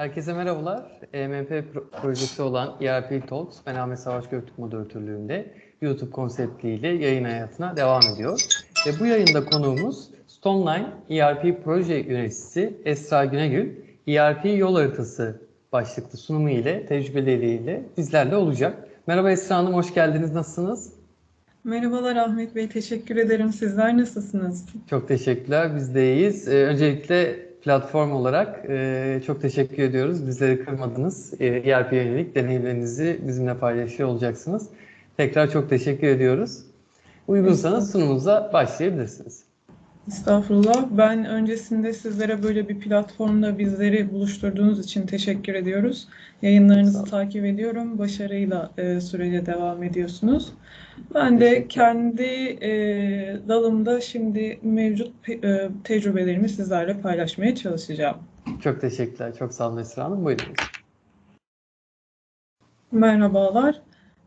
Herkese merhabalar. EMP pro- projesi olan ERP Talks, ben Ahmet Savaş Göktürk moderatörlüğünde YouTube konseptiyle yayın hayatına devam ediyor. Ve bu yayında konuğumuz Stoneline ERP proje yöneticisi Esra Günegül, ERP yol haritası başlıklı sunumu ile, tecrübeleriyle bizlerle olacak. Merhaba Esra Hanım, hoş geldiniz. Nasılsınız? Merhabalar Ahmet Bey, teşekkür ederim. Sizler nasılsınız? Çok teşekkürler, biz de iyiyiz. Ee, öncelikle platform olarak e, çok teşekkür ediyoruz. Bizleri kırmadınız. E, ERP yönelik deneyimlerinizi bizimle paylaşıyor olacaksınız. Tekrar çok teşekkür ediyoruz. Uygunsanız sunumunuza başlayabilirsiniz. Estağfurullah. Ben öncesinde sizlere böyle bir platformda bizleri buluşturduğunuz için teşekkür ediyoruz. Yayınlarınızı takip ediyorum. Başarıyla e, sürece devam ediyorsunuz. Ben de kendi e, dalımda şimdi mevcut e, tecrübelerimi sizlerle paylaşmaya çalışacağım. Çok teşekkürler. Çok sağ olun Esra Hanım. Buyurun. Merhabalar.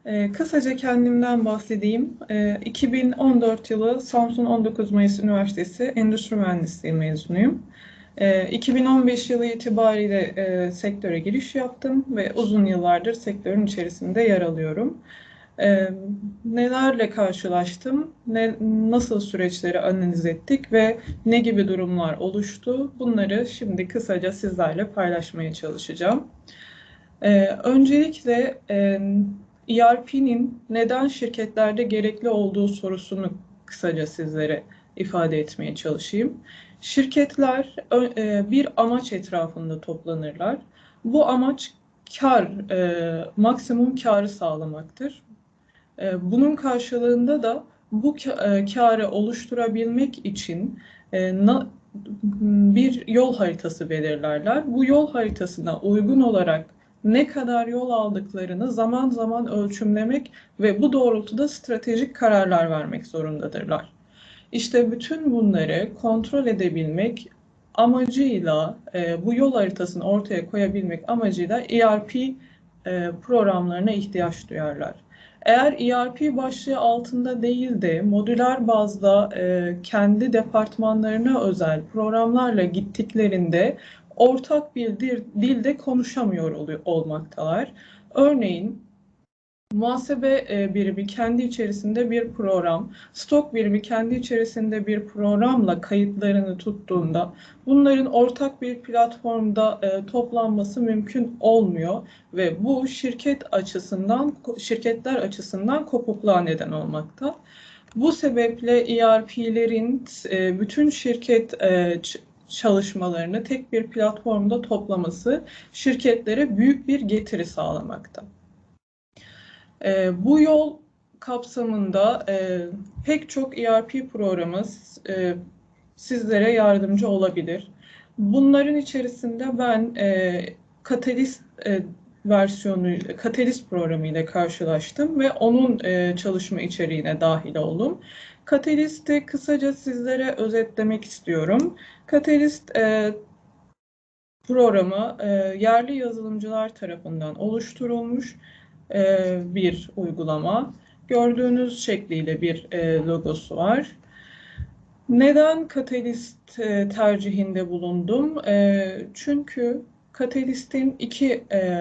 Ee, kısaca kendimden bahsedeyim. Ee, 2014 yılı Samsun 19 Mayıs Üniversitesi Endüstri Mühendisliği mezunuyum. Ee, 2015 yılı itibariyle e, sektöre giriş yaptım ve uzun yıllardır sektörün içerisinde yer alıyorum. Ee, nelerle karşılaştım, ne, nasıl süreçleri analiz ettik ve ne gibi durumlar oluştu? Bunları şimdi kısaca sizlerle paylaşmaya çalışacağım. Ee, öncelikle e, ERP'nin neden şirketlerde gerekli olduğu sorusunu kısaca sizlere ifade etmeye çalışayım. Şirketler e, bir amaç etrafında toplanırlar. Bu amaç kar, e, maksimum karı sağlamaktır. E, bunun karşılığında da bu ka- karı oluşturabilmek için bir yol haritası belirlerler. Bu yol haritasına uygun olarak ne kadar yol aldıklarını zaman zaman ölçümlemek ve bu doğrultuda stratejik kararlar vermek zorundadırlar. İşte bütün bunları kontrol edebilmek amacıyla e, bu yol haritasını ortaya koyabilmek amacıyla ERP e, programlarına ihtiyaç duyarlar. Eğer ERP başlığı altında değil de modüler bazda e, kendi departmanlarına özel programlarla gittiklerinde ortak bir dil- dilde konuşamıyor oluyor, olmaktalar. Örneğin muhasebe e, birimi kendi içerisinde bir program, stok birimi kendi içerisinde bir programla kayıtlarını tuttuğunda bunların ortak bir platformda e, toplanması mümkün olmuyor ve bu şirket açısından şirketler açısından kopukluğa neden olmakta. Bu sebeple ERP'lerin e, bütün şirket çalışmalarını tek bir platformda toplaması şirketlere büyük bir getiri sağlamakta. E, bu yol kapsamında e, pek çok ERP programı e, sizlere yardımcı olabilir. Bunların içerisinde ben e, Catalyst e, versiyonu, Catalyst programı ile karşılaştım ve onun e, çalışma içeriğine dahil oldum. Catalyst'i kısaca sizlere özetlemek istiyorum. Catalyst e, programı e, yerli yazılımcılar tarafından oluşturulmuş e, bir uygulama. Gördüğünüz şekliyle bir e, logosu var. Neden Catalyst e, tercihinde bulundum? E, çünkü Catalyst'in iki e,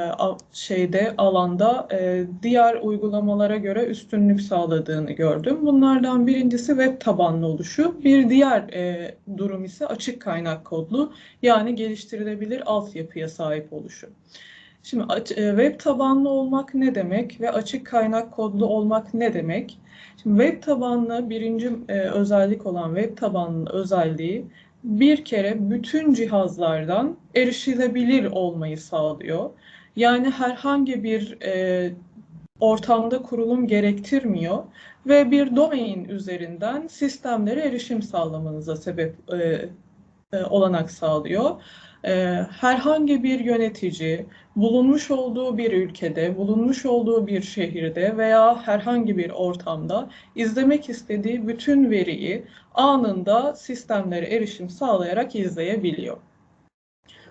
şeyde alanda e, diğer uygulamalara göre üstünlük sağladığını gördüm. Bunlardan birincisi web tabanlı oluşu, bir diğer e, durum ise açık kaynak kodlu yani geliştirilebilir altyapıya sahip oluşu. Şimdi e, web tabanlı olmak ne demek ve açık kaynak kodlu olmak ne demek? Şimdi web tabanlı birinci e, özellik olan web tabanlı özelliği bir kere bütün cihazlardan erişilebilir olmayı sağlıyor. Yani herhangi bir e, ortamda kurulum gerektirmiyor ve bir domain üzerinden sistemlere erişim sağlamanıza sebep e, e, olanak sağlıyor. E, herhangi bir yönetici bulunmuş olduğu bir ülkede, bulunmuş olduğu bir şehirde veya herhangi bir ortamda izlemek istediği bütün veriyi anında sistemlere erişim sağlayarak izleyebiliyor.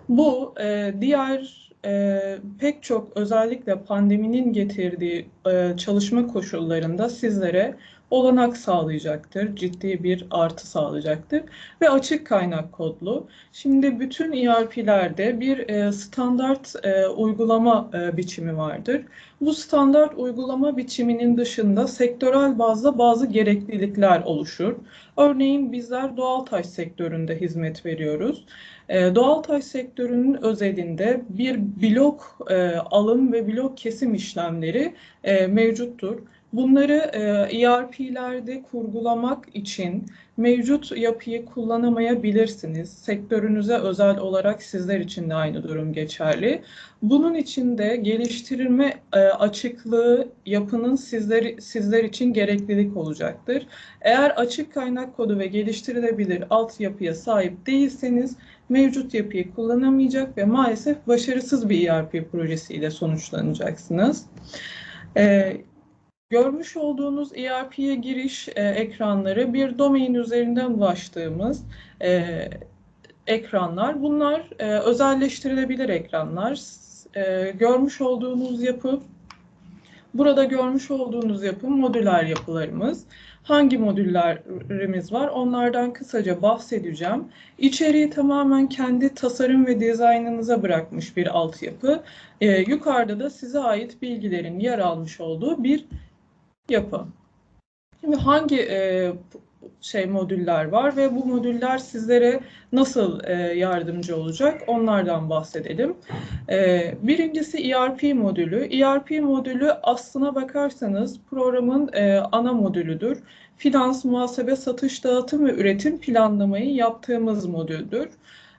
Bu e, diğer e, pek çok özellikle pandeminin getirdiği e, çalışma koşullarında sizlere olanak sağlayacaktır. Ciddi bir artı sağlayacaktır. Ve açık kaynak kodlu. Şimdi bütün ERP'lerde bir e, standart e, uygulama e, biçimi vardır. Bu standart uygulama biçiminin dışında sektörel bazda bazı gereklilikler oluşur. Örneğin bizler doğal taş sektöründe hizmet veriyoruz. E, doğal taş sektörünün özelinde bir blok e, alım ve blok kesim işlemleri e, mevcuttur. Bunları e, ERP'lerde kurgulamak için mevcut yapıyı kullanamayabilirsiniz. Sektörünüze özel olarak sizler için de aynı durum geçerli. Bunun için de geliştirme e, açıklığı yapının sizler, sizler için gereklilik olacaktır. Eğer açık kaynak kodu ve geliştirilebilir altyapıya sahip değilseniz mevcut yapıyı kullanamayacak ve maalesef başarısız bir ERP projesiyle sonuçlanacaksınız. E, Görmüş olduğunuz ERP'ye giriş e, ekranları bir domain üzerinden ulaştığımız e, ekranlar. Bunlar e, özelleştirilebilir ekranlar. E, görmüş olduğunuz yapı, burada görmüş olduğunuz yapı modüler yapılarımız. Hangi modüllerimiz var? Onlardan kısaca bahsedeceğim. İçeriği tamamen kendi tasarım ve dizaynınıza bırakmış bir altyapı. E, yukarıda da size ait bilgilerin yer almış olduğu bir yapı. Şimdi hangi e, şey modüller var ve bu modüller sizlere nasıl e, yardımcı olacak onlardan bahsedelim. E, birincisi ERP modülü. ERP modülü aslına bakarsanız programın e, ana modülüdür. Finans, muhasebe, satış, dağıtım ve üretim planlamayı yaptığımız modüldür.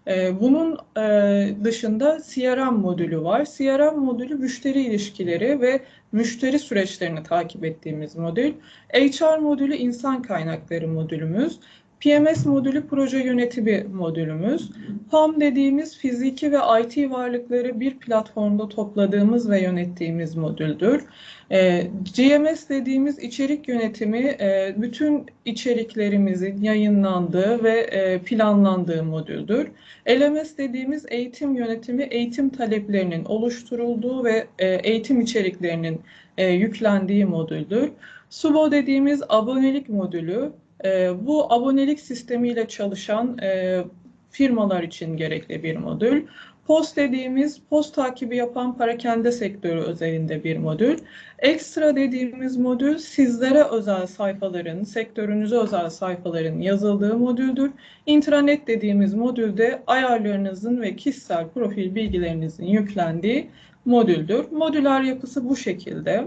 E, bunun e, dışında CRM modülü var. CRM modülü müşteri ilişkileri ve müşteri süreçlerini takip ettiğimiz modül. HR modülü insan kaynakları modülümüz. PMS modülü proje yönetimi modülümüz. PAM dediğimiz fiziki ve IT varlıkları bir platformda topladığımız ve yönettiğimiz modüldür. E, GMS dediğimiz içerik yönetimi e, bütün içeriklerimizin yayınlandığı ve e, planlandığı modüldür. LMS dediğimiz eğitim yönetimi, eğitim taleplerinin oluşturulduğu ve e, eğitim içeriklerinin e, yüklendiği modüldür. Subo dediğimiz abonelik modülü, e, bu abonelik sistemiyle çalışan e, firmalar için gerekli bir modül. Post dediğimiz post takibi yapan parakende sektörü özelinde bir modül. Ekstra dediğimiz modül sizlere özel sayfaların, sektörünüze özel sayfaların yazıldığı modüldür. İntranet dediğimiz modülde ayarlarınızın ve kişisel profil bilgilerinizin yüklendiği modüldür. Modüler yapısı bu şekilde.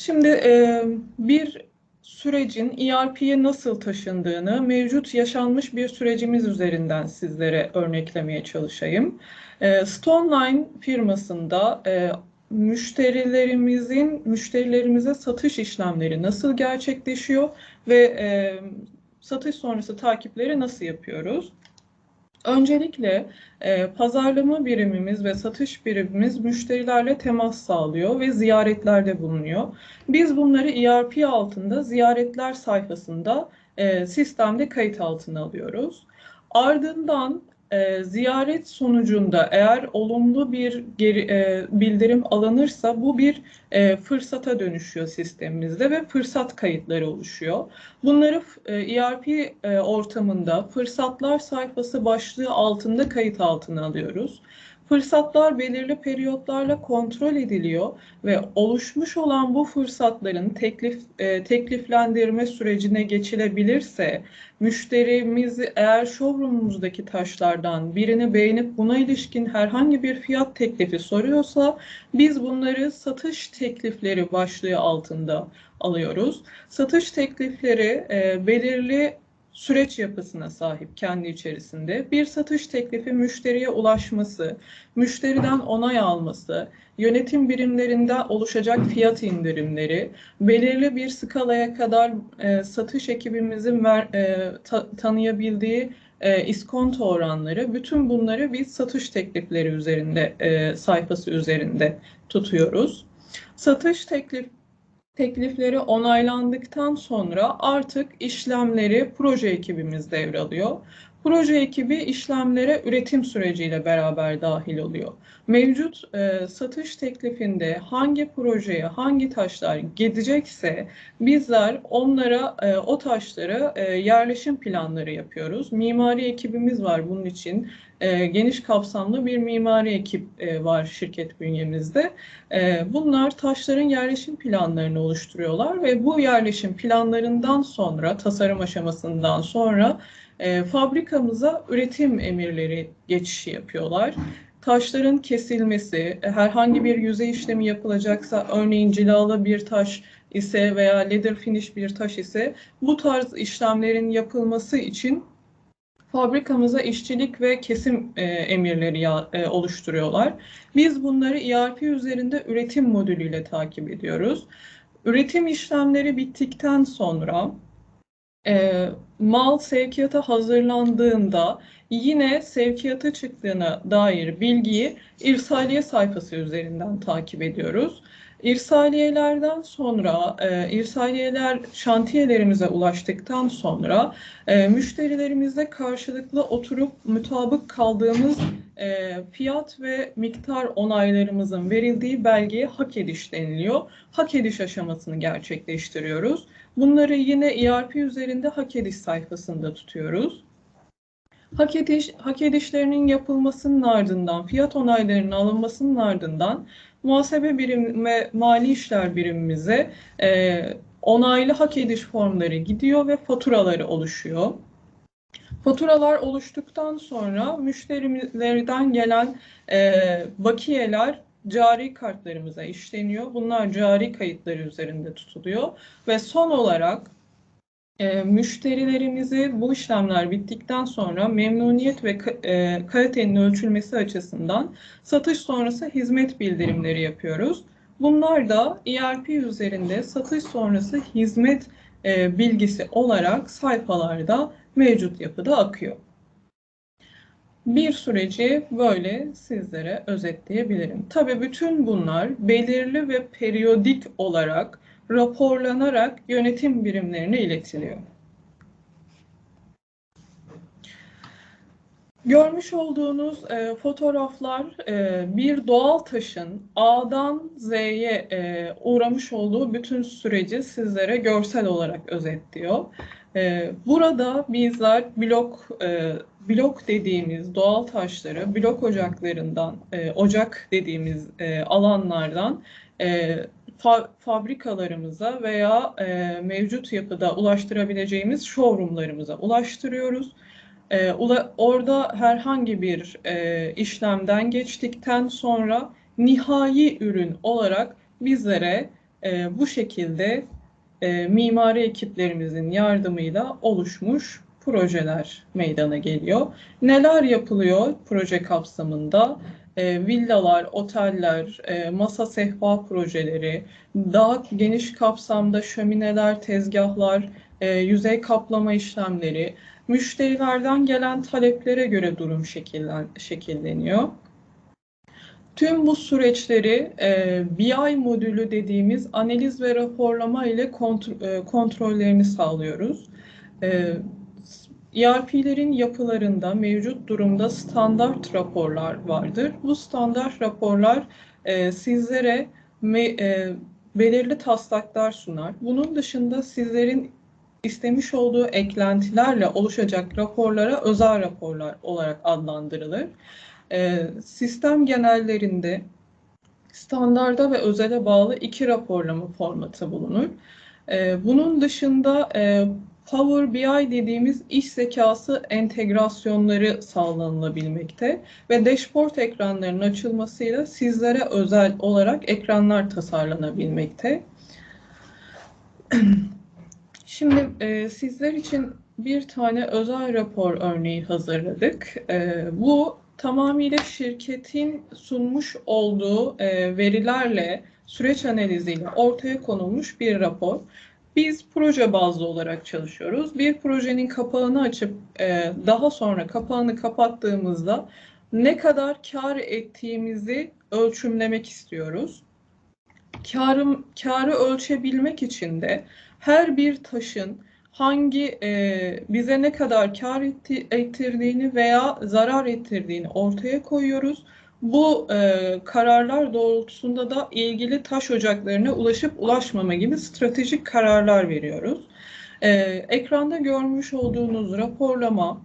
Şimdi e, bir sürecin ERP'ye nasıl taşındığını mevcut yaşanmış bir sürecimiz üzerinden sizlere örneklemeye çalışayım. E, Stoneline firmasında e, müşterilerimizin müşterilerimize satış işlemleri nasıl gerçekleşiyor ve e, satış sonrası takipleri nasıl yapıyoruz? Öncelikle e, pazarlama birimimiz ve satış birimimiz müşterilerle temas sağlıyor ve ziyaretlerde bulunuyor. Biz bunları ERP altında ziyaretler sayfasında e, sistemde kayıt altına alıyoruz. Ardından e, ziyaret sonucunda eğer olumlu bir geri, e, bildirim alınırsa bu bir e, fırsata dönüşüyor sistemimizde ve fırsat kayıtları oluşuyor. Bunları e, ERP e, ortamında fırsatlar sayfası başlığı altında kayıt altına alıyoruz. Fırsatlar belirli periyotlarla kontrol ediliyor ve oluşmuş olan bu fırsatların teklif e, tekliflendirme sürecine geçilebilirse müşterimiz eğer showroomumuzdaki taşlardan birini beğenip buna ilişkin herhangi bir fiyat teklifi soruyorsa biz bunları satış teklifleri başlığı altında alıyoruz. Satış teklifleri e, belirli süreç yapısına sahip kendi içerisinde. Bir satış teklifi müşteriye ulaşması, müşteriden onay alması, yönetim birimlerinde oluşacak fiyat indirimleri, belirli bir skalaya kadar e, satış ekibimizin ver, e, ta, tanıyabildiği e, iskonto oranları, bütün bunları biz satış teklifleri üzerinde, e, sayfası üzerinde tutuyoruz. Satış teklif teklifleri onaylandıktan sonra artık işlemleri proje ekibimiz devralıyor. Proje ekibi işlemlere üretim süreciyle beraber dahil oluyor. Mevcut e, satış teklifinde hangi projeye hangi taşlar gidecekse bizler onlara e, o taşlara e, yerleşim planları yapıyoruz. Mimari ekibimiz var bunun için. E, geniş kapsamlı bir mimari ekip e, var şirket bünyemizde. E, bunlar taşların yerleşim planlarını oluşturuyorlar ve bu yerleşim planlarından sonra tasarım aşamasından sonra e, fabrikamıza üretim emirleri geçişi yapıyorlar. Taşların kesilmesi, herhangi bir yüzey işlemi yapılacaksa, örneğin cilalı bir taş ise veya leather finish bir taş ise bu tarz işlemlerin yapılması için fabrikamıza işçilik ve kesim e, emirleri ya, e, oluşturuyorlar. Biz bunları ERP üzerinde üretim modülüyle takip ediyoruz. Üretim işlemleri bittikten sonra e, mal sevkiyata hazırlandığında yine sevkiyata çıktığına dair bilgiyi irsaliye sayfası üzerinden takip ediyoruz. İrsaliyelerden sonra, e, irsaliyeler şantiyelerimize ulaştıktan sonra e, müşterilerimizle karşılıklı oturup mutabık kaldığımız e, fiyat ve miktar onaylarımızın verildiği belgeye hak ediş deniliyor. Hak ediş aşamasını gerçekleştiriyoruz. Bunları yine ERP üzerinde hak ediş sayfasında tutuyoruz. Hak, ediş, hak edişlerinin yapılmasının ardından, fiyat onaylarının alınmasının ardından muhasebe birim ve mali işler birimimize e, onaylı hak ediş formları gidiyor ve faturaları oluşuyor. Faturalar oluştuktan sonra müşterilerden gelen e, bakiyeler cari kartlarımıza işleniyor. Bunlar cari kayıtları üzerinde tutuluyor ve son olarak e, müşterilerimizi bu işlemler bittikten sonra memnuniyet ve e, kalitenin ölçülmesi açısından satış sonrası hizmet bildirimleri yapıyoruz. Bunlar da ERP üzerinde satış sonrası hizmet e, bilgisi olarak sayfalarda mevcut yapıda akıyor. Bir süreci böyle sizlere özetleyebilirim. Tabii bütün bunlar belirli ve periyodik olarak raporlanarak yönetim birimlerine iletiliyor. Görmüş olduğunuz e, fotoğraflar e, bir doğal taşın A'dan Z'ye e, uğramış olduğu bütün süreci sizlere görsel olarak özetliyor. E, burada bizler blok e, blok dediğimiz doğal taşları blok ocaklarından, e, ocak dediğimiz e, alanlardan e, fa fabrikalarımıza veya e, mevcut yapıda ulaştırabileceğimiz showroomlarımıza ulaştırıyoruz. E, ula orada herhangi bir e, işlemden geçtikten sonra nihai ürün olarak bizlere e, bu şekilde e, mimari ekiplerimizin yardımıyla oluşmuş projeler meydana geliyor. Neler yapılıyor proje kapsamında? E, villalar, oteller, e, masa sehpa projeleri, daha geniş kapsamda şömineler, tezgahlar, e, yüzey kaplama işlemleri, müşterilerden gelen taleplere göre durum şekillen, şekilleniyor. Tüm bu süreçleri e, BI modülü dediğimiz analiz ve raporlama ile kontrol, e, kontrollerini sağlıyoruz. E, ERP'lerin yapılarında mevcut durumda standart raporlar vardır. Bu standart raporlar e, sizlere me, e, belirli taslaklar sunar. Bunun dışında sizlerin istemiş olduğu eklentilerle oluşacak raporlara özel raporlar olarak adlandırılır. E, sistem genellerinde standarda ve özele bağlı iki raporlama formatı bulunur. E, bunun dışında e, Power BI dediğimiz iş zekası entegrasyonları sağlanılabilmekte ve dashboard ekranlarının açılmasıyla sizlere özel olarak ekranlar tasarlanabilmekte. Şimdi e, sizler için bir tane özel rapor örneği hazırladık. E, bu tamamıyla şirketin sunmuş olduğu e, verilerle, süreç analiziyle ortaya konulmuş bir rapor. Biz proje bazlı olarak çalışıyoruz. Bir projenin kapağını açıp e, daha sonra kapağını kapattığımızda ne kadar kar ettiğimizi ölçümlemek istiyoruz. Karım, karı ölçebilmek için de her bir taşın hangi e, bize ne kadar kar etti, ettirdiğini veya zarar ettirdiğini ortaya koyuyoruz. Bu e, kararlar doğrultusunda da ilgili taş ocaklarına ulaşıp ulaşmama gibi stratejik kararlar veriyoruz. E, ekranda görmüş olduğunuz raporlama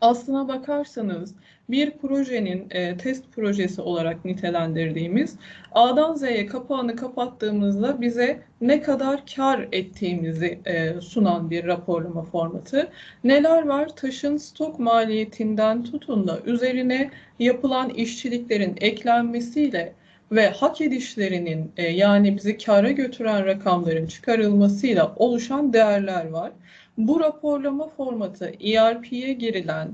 aslına bakarsanız bir projenin e, test projesi olarak nitelendirdiğimiz A'dan Z'ye kapağını kapattığımızda bize ne kadar kar ettiğimizi e, sunan bir raporlama formatı. Neler var? Taşın stok maliyetinden tutun da üzerine yapılan işçiliklerin eklenmesiyle ve hak edişlerinin e, yani bizi kara götüren rakamların çıkarılmasıyla oluşan değerler var. Bu raporlama formatı ERP'ye girilen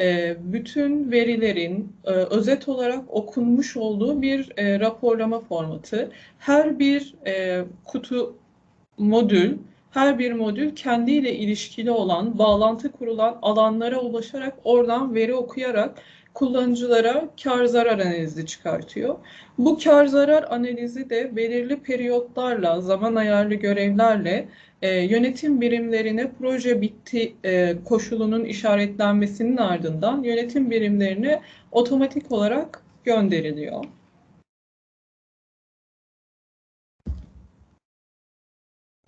e, bütün verilerin e, özet olarak okunmuş olduğu bir e, raporlama formatı. Her bir kutu modül, her bir modül kendiyle ilişkili olan, bağlantı kurulan alanlara ulaşarak oradan veri okuyarak kullanıcılara kar zarar analizi çıkartıyor. Bu kar zarar analizi de belirli periyotlarla, zaman ayarlı görevlerle e, yönetim birimlerine proje bitti e, koşulunun işaretlenmesinin ardından yönetim birimlerine otomatik olarak gönderiliyor.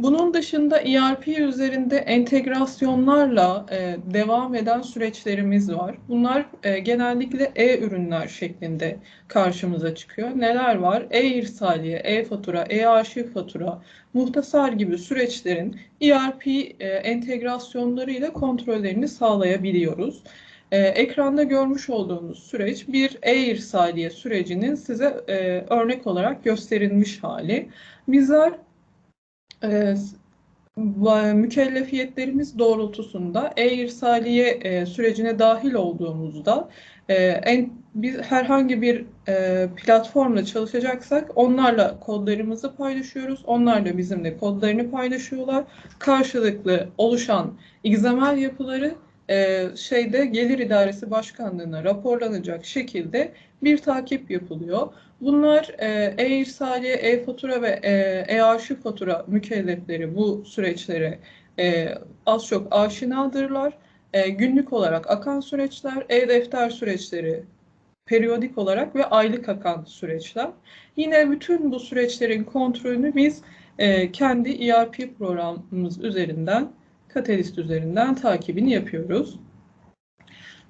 Bunun dışında ERP üzerinde entegrasyonlarla e, devam eden süreçlerimiz var. Bunlar e, genellikle e-ürünler şeklinde karşımıza çıkıyor. Neler var? E-irsaliye, e-fatura, e-arşiv fatura, muhtasar gibi süreçlerin ERP e, entegrasyonlarıyla kontrollerini sağlayabiliyoruz. E, ekranda görmüş olduğunuz süreç bir e-irsaliye sürecinin size e, örnek olarak gösterilmiş hali. Bizler e, mükellefiyetlerimiz doğrultusunda e-irsaliye e, sürecine dahil olduğumuzda e, en biz herhangi bir e, platformla çalışacaksak onlarla kodlarımızı paylaşıyoruz. Onlar da bizimle kodlarını paylaşıyorlar. Karşılıklı oluşan XML yapıları e, şeyde Gelir İdaresi Başkanlığı'na raporlanacak şekilde bir takip yapılıyor. Bunlar e, e-irsaliye, e-fatura ve e, e-arşiv fatura mükellefleri bu süreçlere e, az çok aşinadırlar. E, günlük olarak akan süreçler, e-defter süreçleri periyodik olarak ve aylık akan süreçler. Yine bütün bu süreçlerin kontrolünü biz e, kendi ERP programımız üzerinden, Catalyst üzerinden takibini yapıyoruz.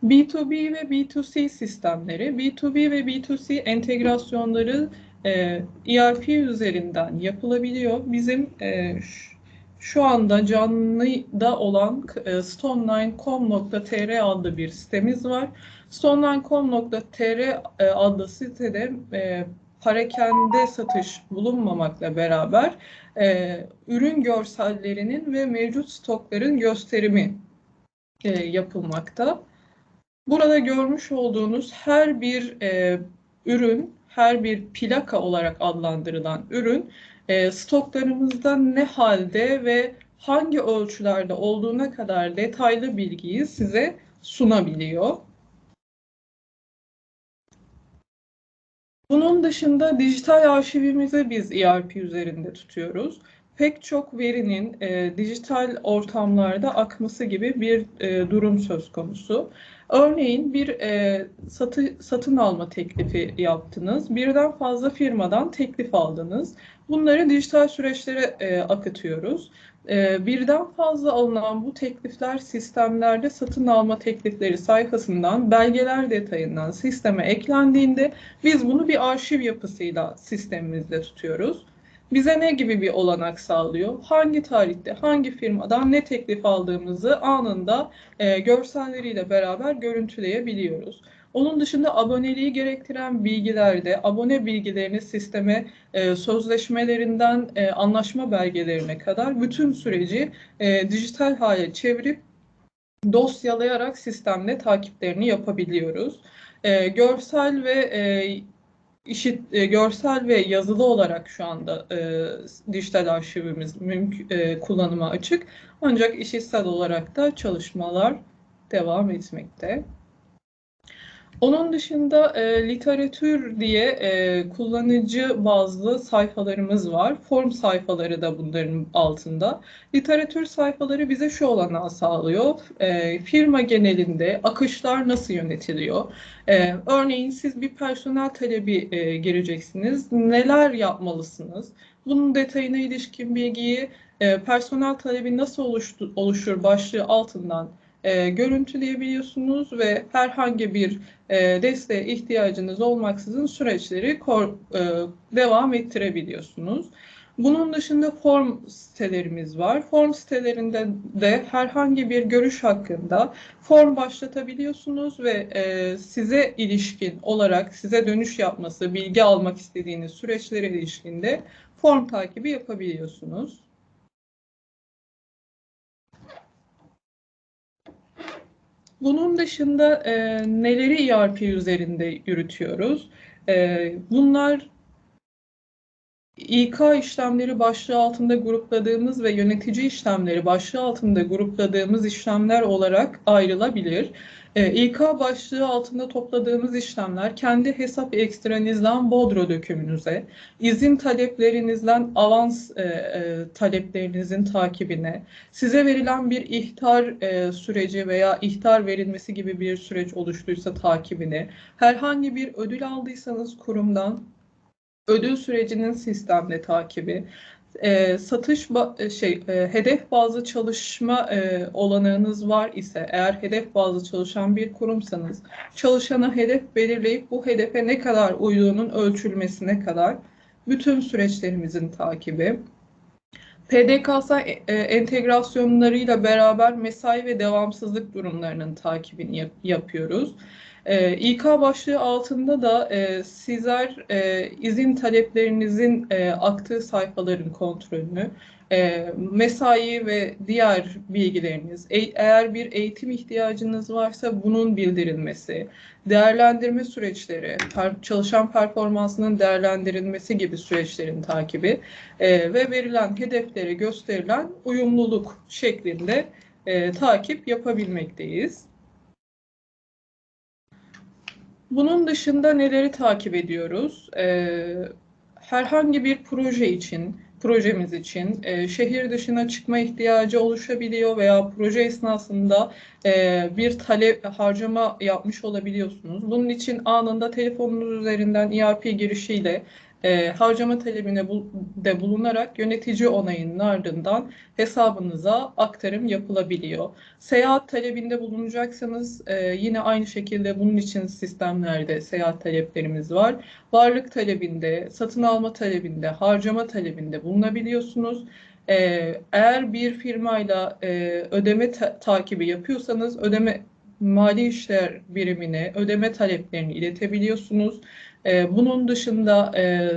B2B ve B2C sistemleri, B2B ve B2C entegrasyonları e, ERP üzerinden yapılabiliyor. Bizim e, şu anda canlıda olan e, stone9.com.tr adlı bir sitemiz var. stone9.com.tr e, adlı sitede e, parakende satış bulunmamakla beraber e, ürün görsellerinin ve mevcut stokların gösterimi e, yapılmakta. Burada görmüş olduğunuz her bir e, ürün, her bir plaka olarak adlandırılan ürün e, stoklarımızda ne halde ve hangi ölçülerde olduğuna kadar detaylı bilgiyi size sunabiliyor. Bunun dışında dijital arşivimizi biz ERP üzerinde tutuyoruz. Pek çok verinin e, dijital ortamlarda akması gibi bir e, durum söz konusu. Örneğin bir e, satı, satın alma teklifi yaptınız. Birden fazla firmadan teklif aldınız. Bunları dijital süreçlere e, akıtıyoruz. E, birden fazla alınan bu teklifler sistemlerde satın alma teklifleri sayfasından belgeler detayından sisteme eklendiğinde biz bunu bir arşiv yapısıyla sistemimizde tutuyoruz bize ne gibi bir olanak sağlıyor? Hangi tarihte, hangi firmadan ne teklif aldığımızı anında e, görselleriyle beraber görüntüleyebiliyoruz. Onun dışında aboneliği gerektiren bilgilerde abone bilgilerini sisteme e, sözleşmelerinden e, anlaşma belgelerine kadar bütün süreci e, dijital hale çevirip dosyalayarak sistemle takiplerini yapabiliyoruz. E, görsel ve e, işit e, görsel ve yazılı olarak şu anda e, dijital arşivimiz mümkün e, kullanıma açık. Ancak işitsel olarak da çalışmalar devam etmekte. Onun dışında e, literatür diye e, kullanıcı bazlı sayfalarımız var. Form sayfaları da bunların altında. Literatür sayfaları bize şu olanağı sağlıyor. E, firma genelinde akışlar nasıl yönetiliyor? E, örneğin siz bir personel talebi e, gireceksiniz. Neler yapmalısınız? Bunun detayına ilişkin bilgiyi e, personel talebi nasıl oluştu, oluşur başlığı altından e, görüntüleyebiliyorsunuz ve herhangi bir e, desteğe ihtiyacınız olmaksızın süreçleri kor- e, devam ettirebiliyorsunuz. Bunun dışında form sitelerimiz var. Form sitelerinde de herhangi bir görüş hakkında form başlatabiliyorsunuz ve e, size ilişkin olarak size dönüş yapması, bilgi almak istediğiniz süreçlere ilişkinde form takibi yapabiliyorsunuz. Bunun dışında e, neleri ERP üzerinde yürütüyoruz? E, bunlar İK işlemleri başlığı altında grupladığımız ve yönetici işlemleri başlığı altında grupladığımız işlemler olarak ayrılabilir. E, İK başlığı altında topladığımız işlemler kendi hesap ekstranızdan bodro dökümünüze, izin taleplerinizden avans e, e, taleplerinizin takibine, size verilen bir ihtar e, süreci veya ihtar verilmesi gibi bir süreç oluştuysa takibine, herhangi bir ödül aldıysanız kurumdan ödül sürecinin sistemle takibi, e, satış şey e, hedef bazlı çalışma e, olanağınız var ise eğer hedef bazlı çalışan bir kurumsanız çalışana hedef belirleyip bu hedefe ne kadar uyduğunun ölçülmesine kadar bütün süreçlerimizin takibi. PDKS e, entegrasyonlarıyla beraber mesai ve devamsızlık durumlarının takibini yap- yapıyoruz. E, İK başlığı altında da e, sizler e, izin taleplerinizin e, aktığı sayfaların kontrolünü, e, mesai ve diğer bilgileriniz, e- eğer bir eğitim ihtiyacınız varsa bunun bildirilmesi, değerlendirme süreçleri, per- çalışan performansının değerlendirilmesi gibi süreçlerin takibi e, ve verilen hedeflere gösterilen uyumluluk şeklinde e, takip yapabilmekteyiz. Bunun dışında neleri takip ediyoruz? Ee, herhangi bir proje için, projemiz için e, şehir dışına çıkma ihtiyacı oluşabiliyor veya proje esnasında e, bir talep harcama yapmış olabiliyorsunuz. Bunun için anında telefonunuz üzerinden ERP girişiyle e, harcama talebine bul- de bulunarak yönetici onayının ardından hesabınıza aktarım yapılabiliyor. Seyahat talebinde bulunacaksanız e, yine aynı şekilde bunun için sistemlerde seyahat taleplerimiz var. Varlık talebinde, satın alma talebinde, harcama talebinde bulunabiliyorsunuz. E, eğer bir firmayla e, ödeme ta- takibi yapıyorsanız ödeme mali işler birimine ödeme taleplerini iletebiliyorsunuz. E, bunun dışında e,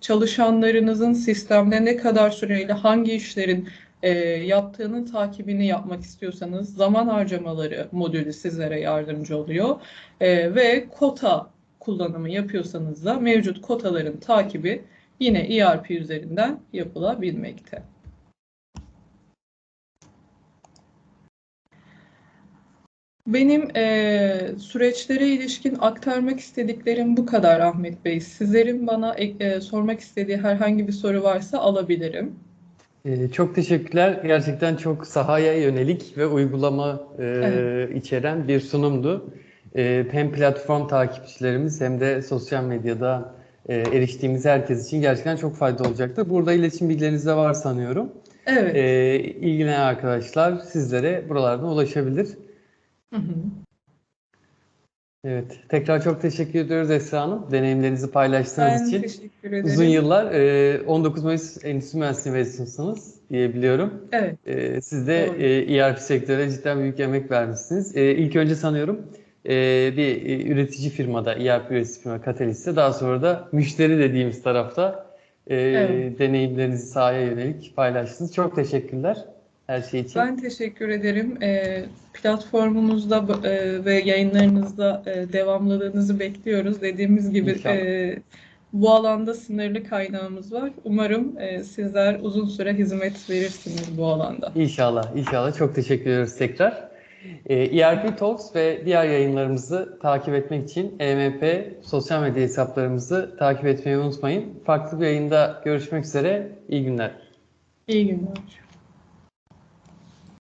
çalışanlarınızın sistemde ne kadar süreyle hangi işlerin e, yaptığının takibini yapmak istiyorsanız zaman harcamaları modülü sizlere yardımcı oluyor. E, ve kota kullanımı yapıyorsanız da mevcut kotaların takibi yine ERP üzerinden yapılabilmekte. Benim e, süreçlere ilişkin aktarmak istediklerim bu kadar Ahmet Bey. Sizlerin bana e, e, sormak istediği herhangi bir soru varsa alabilirim. Ee, çok teşekkürler. Gerçekten çok sahaya yönelik ve uygulama e, Evet. içeren bir sunumdu. Ee, hem platform takipçilerimiz hem de sosyal medyada e, eriştiğimiz herkes için gerçekten çok faydalı olacaktır. Burada iletişim bilgileriniz de var sanıyorum. Evet. Ee, ilgilenen arkadaşlar sizlere buralardan ulaşabilir. Hı hı. Evet, tekrar çok teşekkür ediyoruz Esra Hanım. Deneyimlerinizi paylaştığınız Ben için. teşekkür ederim. Uzun yıllar e, 19 Mayıs Endüstri Mühendisliği mezunusunuz diye biliyorum. Evet. E, siz de Doğru. e, ERP sektörüne cidden büyük emek vermişsiniz. E, ilk önce sanıyorum e, bir e, üretici firmada, ERP üretici firma Catalyst'te, daha sonra da müşteri dediğimiz tarafta e, Evet. deneyimlerinizi sahaya yönelik paylaştınız. Çok teşekkürler her şey için. Ben teşekkür ederim. E, platformumuzda e, ve yayınlarınızda e, devamlılığınızı bekliyoruz. Dediğimiz gibi İnşallah. e, bu alanda sınırlı kaynağımız var. Umarım e, sizler uzun süre hizmet verirsiniz bu alanda. İnşallah, inşallah. Çok teşekkür ediyoruz tekrar. E, ERP Talks ve diğer yayınlarımızı takip etmek için EMP sosyal medya hesaplarımızı takip etmeyi unutmayın. Farklı bir yayında görüşmek üzere. İyi günler. İyi günler.